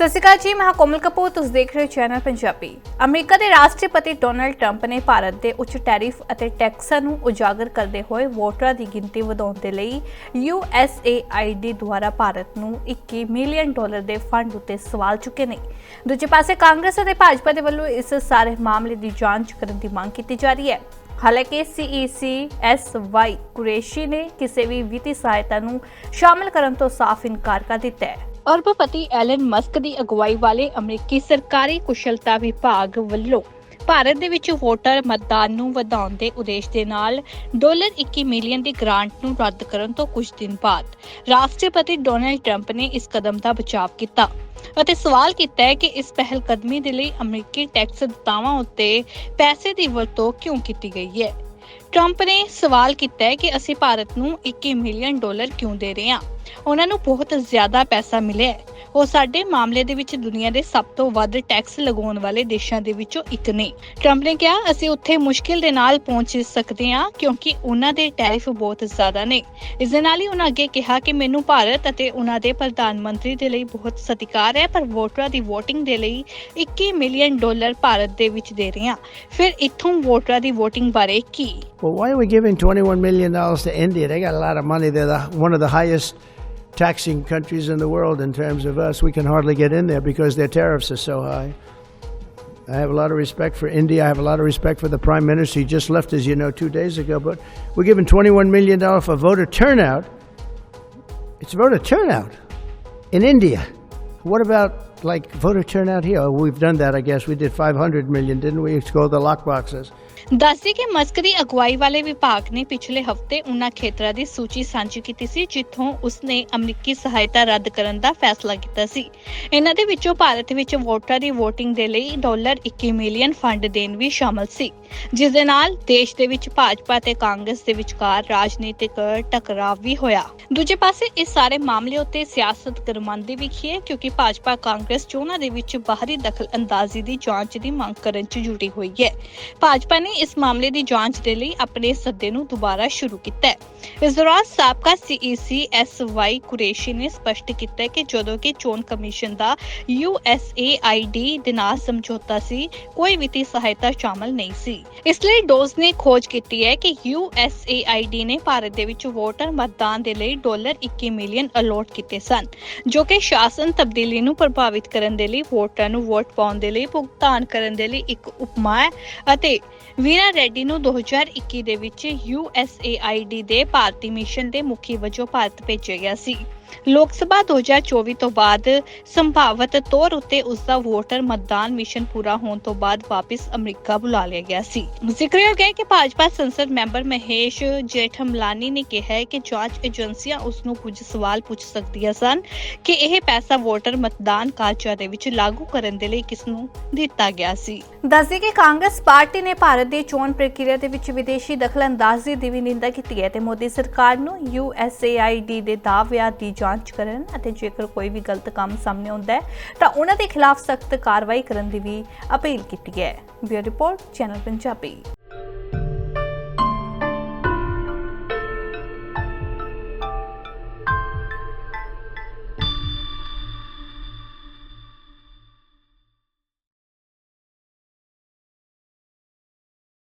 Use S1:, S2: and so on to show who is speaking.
S1: ਸਤਿ ਸ਼੍ਰੀ ਅਕਾਲ ਜੀ, ਮੈਂ ਕੋਮਲ ਕਪੂਰ, ਤੁਸੀਂ ਦੇਖ ਰਹੇ ਹੋ ਚੈਨਲ ਪੰਜਾਬੀ। ਅਮਰੀਕਾ ਦੇ ਰਾਸ਼ਟਰਪਤੀ ਡੋਨਲਡ ਟਰੰਪ ਨੇ ਭਾਰਤ ਦੇ ਉੱਚ ਟੈਰਿਫ ਅਤੇ ਟੈਕਸਾਂ ਨੂੰ ਉਜਾਗਰ ਕਰਦੇ ਹੋਏ ਵੋਟਰਾਂ ਦੀ ਗਿਣਤੀ ਵਧਾਉਣ ਦੇ ਲਈ USAID ਦੁਆਰਾ ਭਾਰਤ ਨੂੰ 21 ਮਿਲੀਅਨ ਡਾਲਰ ਦੇ ਫੰਡ ਉੱਤੇ ਸਵਾਲ ਚੁੱਕੇ ਨੇ। ਦੂਜੇ ਪਾਸੇ ਕਾਂਗਰਸ ਅਤੇ ਭਾਜਪਾ ਦੇ ਵੱਲੋਂ ਇਸ ਸਾਰੇ ਮਾਮਲੇ ਦੀ ਜਾਂਚ ਕਰਨ ਦੀ ਮੰਗ ਕੀਤੀ ਜਾ ਰਹੀ ਹੈ। ਹਾਲਾਂਕਿ CEC SY ਕੁਰੇਸ਼ੀ ਨੇ ਕਿਸੇ ਵੀ ਵਿੱਤੀ ਸਹਾਇਤਾ ਨੂੰ ਸ਼ਾਮਲ ਕਰਨ ਤੋਂ ਸਾਫ਼ ਇਨਕਾਰ ਕਰ ਦਿੱਤਾ ਹੈ। ਅਰਬਪਤੀ ਐਲਨ ਮਸਕ ਦੀ ਅਗਵਾਈ ਵਾਲੇ ਅਮਰੀਕੀ ਸਰਕਾਰੀ ਕੁਸ਼ਲਤਾ ਵਿਭਾਗ ਵੱਲੋਂ ਭਾਰਤ ਦੇ ਵਿੱਚ ਵੋਟਰ ਮਤਦਾਨ ਨੂੰ ਵਧਾਉਣ ਦੇ ਉਦੇਸ਼ ਦੇ ਨਾਲ ਡਾਲਰ 21 ਮਿਲੀਅਨ ਦੀ ਗ੍ਰਾਂਟ ਨੂੰ ਰੱਦ ਕਰਨ ਤੋਂ ਕੁਝ ਦਿਨ ਬਾਅਦ ਰਾਸ਼ਟਰਪਤੀ ਡੋਨਾਲਡ ਟਰੰਪ ਨੇ ਇਸ ਕਦਮ ਦਾ ਬਚਾਅ ਕੀਤਾ ਅਤੇ ਸਵਾਲ ਕੀਤਾ ਹੈ ਕਿ ਇਸ ਪਹਿਲ ਕਦਮੀ ਦੇ ਲਈ ਅਮਰੀਕੀ ਟੈਕਸ ਦਾਅਵਾਂ ਉੱਤੇ ਪੈਸੇ ਦੀ ਵਰਤੋਂ ਕਿਉਂ ਕੀਤੀ ਗਈ ਹੈ? ਟਰੰਪ ਨੇ ਸਵਾਲ ਕੀਤਾ ਹੈ ਕਿ ਅਸੀਂ ਭਾਰਤ ਨੂੰ 21 ਮਿਲੀਅਨ ਡਾਲਰ ਕਿਉਂ ਦੇ ਰਹੇ ਹਾਂ? ਉਹਨਾਂ ਨੂੰ ਬਹੁਤ ਜ਼ਿਆਦਾ ਪੈਸਾ ਮਿਲਿਆ ਹੈ। ਉਹ ਸਾਡੇ ਮਾਮਲੇ ਦੇ ਵਿੱਚ ਦੁਨੀਆ ਦੇ ਸਭ ਤੋਂ ਵੱਧ ਟੈਕਸ ਲਗਾਉਣ ਵਾਲੇ ਦੇਸ਼ਾਂ ਦੇ ਵਿੱਚੋਂ ਇੱਕ ਨੇ। ਟਰੰਪ ਨੇ ਕਿਹਾ ਅਸੀਂ ਉੱਥੇ ਮੁਸ਼ਕਿਲ ਦੇ ਨਾਲ ਪਹੁੰਚ ਸਕਦੇ ਹਾਂ ਕਿਉਂਕਿ ਉਹਨਾਂ ਦੇ ਟੈਰਿਫ ਬਹੁਤ ਜ਼ਿਆਦਾ ਨੇ। ਇਸ ਦੇ ਨਾਲ ਹੀ ਉਹਨਾਂ ਅੱਗੇ ਕਿਹਾ ਕਿ ਮੈਨੂੰ ਭਾਰਤ ਅਤੇ ਉਹਨਾਂ ਦੇ ਪ੍ਰਧਾਨ ਮੰਤਰੀ ਦੇ ਲਈ ਬਹੁਤ ਸਤਿਕਾਰ ਹੈ ਪਰ ਵੋਟਰਾਂ ਦੀ VOTING ਦੇ ਲਈ 21 ਮਿਲੀਅਨ ਡਾਲਰ ਭਾਰਤ ਦੇ ਵਿੱਚ ਦੇ ਰਹੇ ਹਾਂ। ਫਿਰ ਇੱਥੋਂ ਵੋਟਰਾਂ ਦੀ VOTING ਬਾਰੇ ਕੀ?
S2: Well, why are we giving $21 million to India? They got a lot of money. They're the, one of the highest taxing countries in the world in terms of us. We can hardly get in there because their tariffs are so high. I have a lot of respect for India. I have a lot of respect for the Prime Minister. He just left, as you know, two days ago. But we're giving $21 million for voter turnout. It's voter turnout in India. What about like voter turnout here? We've done that, I guess. We did 500 million, didn't we? It's called the lock boxes.
S1: ਦੱਸਦੇ ਕਿ Musk ਦੀ ਅਗਵਾਈ ਵਾਲੇ ਵਿਭਾਗ ਨੇ ਪਿਛਲੇ ਹਫ਼ਤੇ ਉਨ੍ਹਾਂ ਖੇਤਰਾਂ ਦੀ ਸੂਚੀ ਸਾਂਝੀ ਕੀਤੀ ਸੀ, ਜਿੱਥੋਂ ਉਸਨੇ ਅਮਰੀਕੀ ਸਹਾਇਤਾ ਰੱਦ ਕਰਨ ਦਾ ਫੈਸਲਾ ਕੀਤਾ ਸੀ। ਇਹਨਾਂ ਦੇ ਵਿੱਚੋਂ ਭਾਰਤ ਵਿੱਚ ਵੋਟਰਾਂ ਦੀ VOTING ਦੇ ਲਈ ਡਾਲਰ 21 ਮਿਲੀਅਨ ਫੰਡ ਦੇਣ ਵੀ ਸ਼ਾਮਲ ਸੀ। ਜਿਸ ਦੇ ਨਾਲ ਦੇਸ਼ ਦੇ ਵਿੱਚ ਭਾਜਪਾ ਤੇ ਕਾਂਗਰਸ ਦੇ ਵਿਚਕਾਰ ਰਾਜਨੀਤਿਕ ਟਕਰਾਵ ਵੀ ਹੋਇਆ। ਦੂਜੇ ਪਾਸੇ ਇਸ ਸਾਰੇ ਮਾਮਲੇ ਉੱਤੇ ਸਿਆਸਤ ਗਰਮਾਂਦੀ ਵੀ ਖੀ ਹੈ ਕਿਉਂਕਿ ਭਾਜਪਾ ਕਾਂਗਰਸ ਚੋਣਾਂ ਦੇ ਵਿੱਚ ਬਾਹਰੀ ਦਖਲ ਅੰਦਾਜ਼ੀ ਦੀ ਜਾਂਚ ਦੀ ਮੰਗ ਕਰਨ 'ਚ ਜੁਟੀ ਹੋਈ ਹੈ। ਭਾਜਪਾ ਨੇ ਇਸ ਮਾਮਲੇ ਦੀ ਜਾਂਚ ਦੇ ਲਈ ਆਪਣੇ ਸੱਦੇ ਨੂੰ ਦੁਬਾਰਾ ਸ਼ੁਰੂ ਕੀਤਾ ਹੈ। ਇਸ ਦੌਰਾਨ ਸਾਬਕਾ ਸੀਈਸੀ ਐਸਵਾਈ ਕੁਰੇਸ਼ੀ ਨੇ ਸਪਸ਼ਟ ਕੀਤਾ ਹੈ ਕਿ ਜਦੋਂ ਕਿ ਚੋਣ ਕਮਿਸ਼ਨ ਦਾ ਯੂਐਸਏਆਈਡੀ ਦੇ ਨਾਲ ਸਮਝੌਤਾ ਸੀ, ਕੋਈ ਵਿੱਤੀ ਸਹਾਇਤਾ ਸ਼ਾਮਲ ਨਹੀਂ ਸੀ। ਇਸ ਲਈ ਡੋਜ਼ ਨੇ ਖੋਜ ਕੀਤੀ ਹੈ ਕਿ ਯੂਐਸਏਆਈਡੀ ਨੇ ਭਾਰਤ ਦੇ ਵਿੱਚ ਵੋਟਰ ਮਤਦਾਨ ਦੇ ਲਈ ਡਾਲਰ 21 ਮਿਲੀਅਨ ਅਲੋਟ ਕੀਤੇ ਸਨ, ਜੋ ਕਿ ਸ਼ਾਸਨ ਤਬਦੀਲੀ ਨੂੰ ਪ੍ਰਭਾਵਿਤ ਕਰਨ ਦੇ ਲਈ ਵੋਟਰਾਂ ਨੂੰ ਵੋਟ ਪਾਉਣ ਦੇ ਲਈ ਭੁਗਤਾਨ ਕਰਨ ਦੇ ਲਈ ਇੱਕ ਉਪਮਾ ਹੈ ਅਤੇ ਵੀਰਾ ਰੈਡੀ ਨੂੰ 2021 ਦੇ ਵਿੱਚ USAID ਦੇ ਭਾਰਤੀ ਮਿਸ਼ਨ ਦੇ ਮੁਖੀ ਵਜੋਂ ਭਾਰਤ ਭੇਜਿਆ ਗਿਆ ਸੀ। ਲੋਕ ਸਭਾ 2024 ਤੋਂ ਬਾਅਦ ਸੰਭਾਵਤ ਤੌਰ ਉੱਤੇ ਉਸ ਦਾ ਵੋਟਰ ਮਤਦਾਨ ਮਿਸ਼ਨ ਪੂਰਾ ਹੋਣ ਤੋਂ ਬਾਅਦ ਵਾਪਸ ਅਮਰੀਕਾ ਬੁਲਾ ਲਿਆ ਗਿਆ ਸੀ। ਜ਼ਿਕਰਯੋਗ ਹੈ ਕਿ ਭਾਜਪਾ ਸੰਸਦ ਮੈਂਬਰ ਮਹੇਸ਼ ਜੇਠਮਲਾਨੀ ਨੇ ਕਿਹਾ ਹੈ ਕਿ ਜਾਂਚ ਏਜੰਸੀਆਂ ਉਸ ਨੂੰ ਕੁਝ ਸਵਾਲ ਪੁੱਛ ਸਕਦੀਆਂ ਸਨ ਕਿ ਇਹ ਪੈਸਾ ਵੋਟਰ ਮਤਦਾਨ ਕਾਰਜਾਂ ਦੇ ਵਿੱਚ ਲਾਗੂ ਕਰਨ ਦੇ ਲਈ ਕਿਸ ਨੂੰ ਦਿੱਤਾ ਗਿਆ ਸੀ। ਦੱਸਦੇ ਕਿ ਕਾਂਗਰਸ ਪਾਰਟੀ ਨੇ ਭਾਰਤ ਦੀ ਚੋਣ ਪ੍ਰਕਿਰਿਆ ਦੇ ਵਿੱਚ ਵਿਦੇਸ਼ੀ ਦਖਲਅੰਦਾਜ਼ੀ ਦੀ ਵੀ ਨਿੰਦਾ ਕੀਤੀ ਹੈ ਤੇ ਮੋਦੀ ਸਰਕਾਰ ਨੂੰ USAID ਦੇ ਦਾਅਵਿਆਂ ਦੀ ਜਾਂਚ ਕਰਨ ਅਤੇ ਜੇਕਰ ਕੋਈ ਵੀ ਗਲਤ ਕੰਮ ਸਾਹਮਣੇ ਆਉਂਦਾ ਹੈ, ਤਾਂ ਉਹਨਾਂ ਦੇ ਖਿਲਾਫ ਸਖਤ ਕਾਰਵਾਈ ਕਰਨ ਦੀ ਵੀ ਅਪੀਲ ਕੀਤੀ ਹੈ। Bureau report, channel Punjabi.